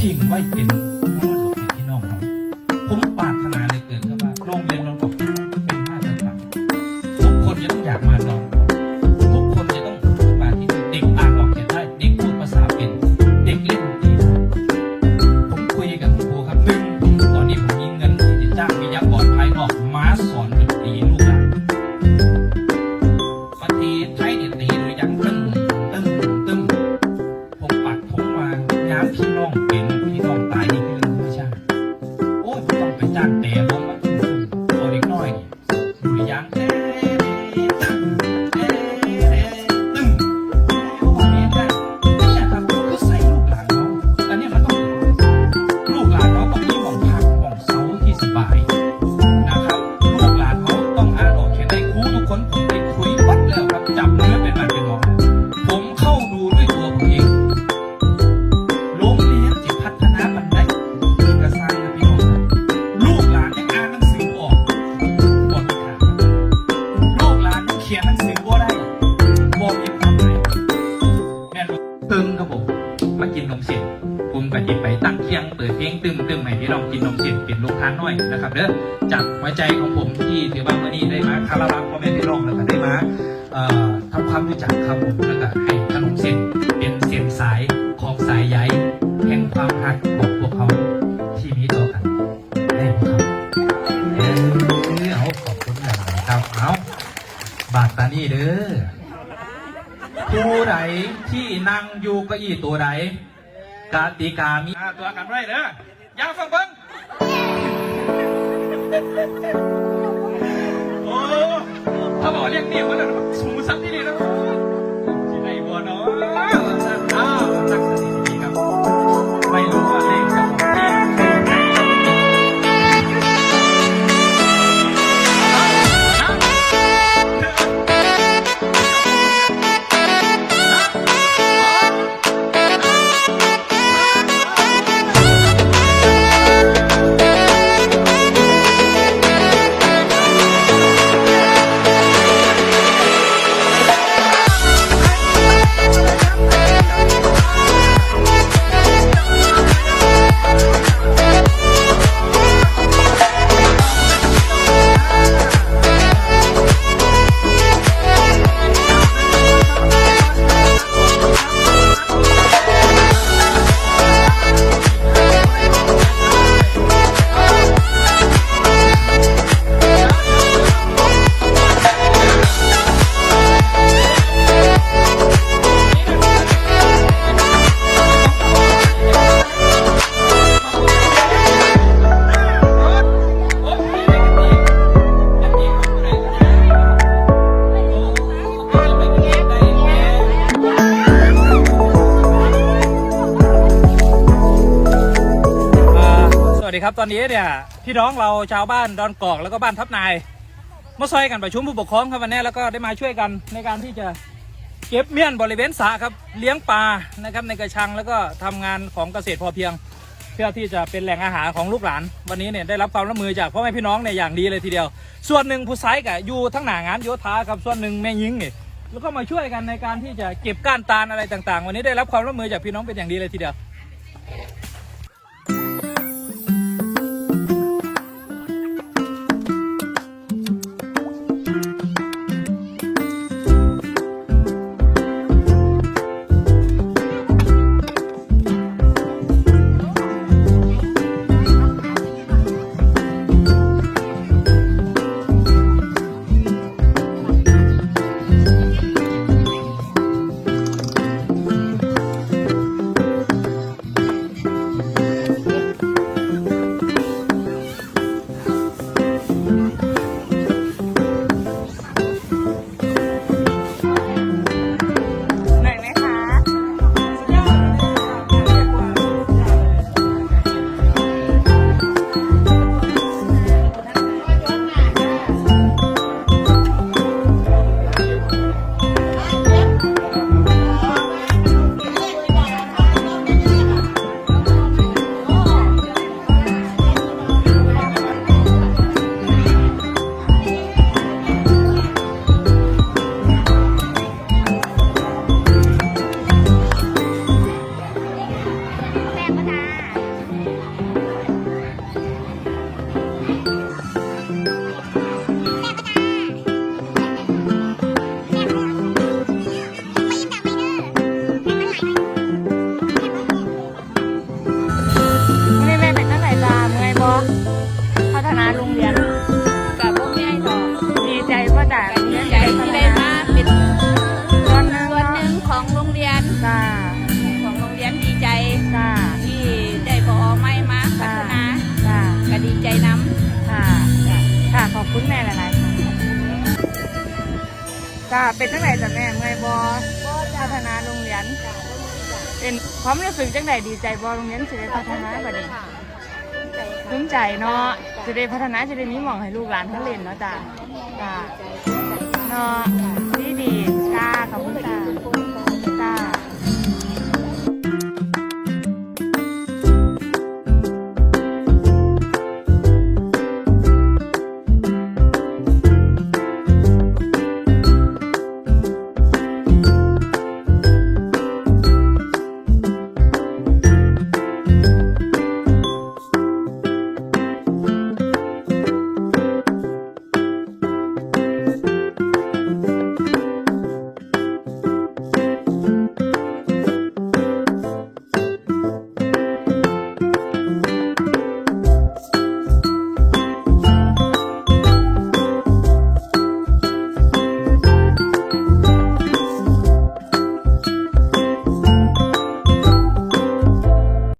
ทิ้งไว้เป็นมรดกแก่พี่น้องเราผมปาก เคียงเปิดเพลงตึมตึมให้พี่น้องกินนมเส้นเป็นลูกทานน้อยนะครับเด้อจากหัวใจของผมที่ถือว่าวันนี้ได้มาคาราบาพ่อแม่พี่น้องแล้วก็ได้มาเอ่อทำความรู้จักครับผมแล้วก็ให้ขนมเส้นเป็นเส้นสายของสายใยแห่งความหักของพวกเขาที่มีต่อกันได้พวกเขาเออเอาขอบคุณอย่างไรครับเอาบาทตานี่เด้อผู้ใดที่นั่งอยู่ก้าอี้ตัวใด กติกามีอ่าตัวกันไว้เด้ออย่าฟังเบิ่งโอ้ถ้าบอกเรียกเดี่ยวมันเลย ครับตอนนี้เนี่ยพี่น้องเราชาวบ้านดอนกอกแล้วก็บ้านทับนายมาซอยกันประชุมผู้ปกครองครับวันนี้แล้วก็ได้มาช่วยกันในการที่จะเก็บเมี่ยนบริเวณสระครับเลี้ยงปลานะครับในกระชังแล้วก็ทำงานของเกษตรพอเพียง เพื่อที่จะเป็นแหล่งอาหารของลูกหลาน วันนี้เนี่ยได้รับความร่วมมือจากพ่อแม่พี่น้องเนี่ยอย่างดีเลยทีเดียว ส่วนหนึ่งผู้ไซส์กับอยู่ทั้งหนางานโยธาครับส่วนหนึ่งแม่ยิงเนี่ยแล้วก็มาช่วยกันในการที่จะเก็บก้านตาลอะไรต่าง ๆ วันนี้ได้รับความร่วมมือจากพี่น้องเป็นอย่างดีเลยทีเดียว จ้าเป็นทั้งไหนจ้ะแม่เมื่อยบอพัฒนาโรงเรียน เป็นความรู้สึกจังไหนดีใจบอโรงเรียนสิได้พัฒนาแบบนี้ภูมิใจเนาะจะได้พัฒนาจะได้มีหมองให้ลูกหลานเขาเล่นเนาะจ้าจ้าเนาะ